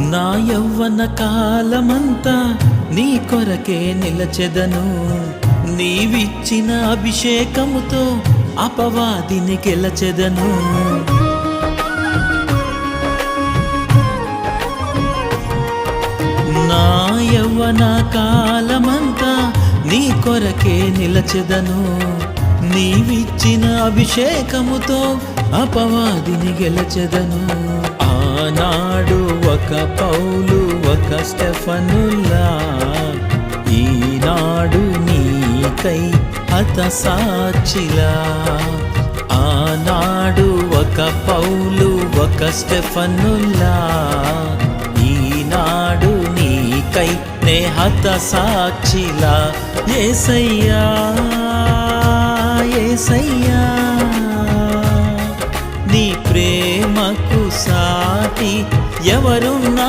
నా యవ్వన కాలమంతా నీ కొరకే నిలచెదను. నీవిచ్చిన అభిషేకముతో అపవాదిని గెలచెదను. నా యవ్వన కాలమంతా నీ కొరకే నిలచెదను. నీవిచ్చిన అభిషేకముతో అపవాదిని గెలచెదను. ఆనాడు ఒక పౌలు ఒక స్టెఫనుల్లా. ఈనాడు నీకై హత సాక్షిలా ఆనాడు ఒక పౌలు ఒక స్టెఫనుల్లా. ఈనాడు నీకై నే హత సాక్షిలా ఏసయ్యా ఏసయ్యా. నీ ప్రేమకు సా ఎవరున్నా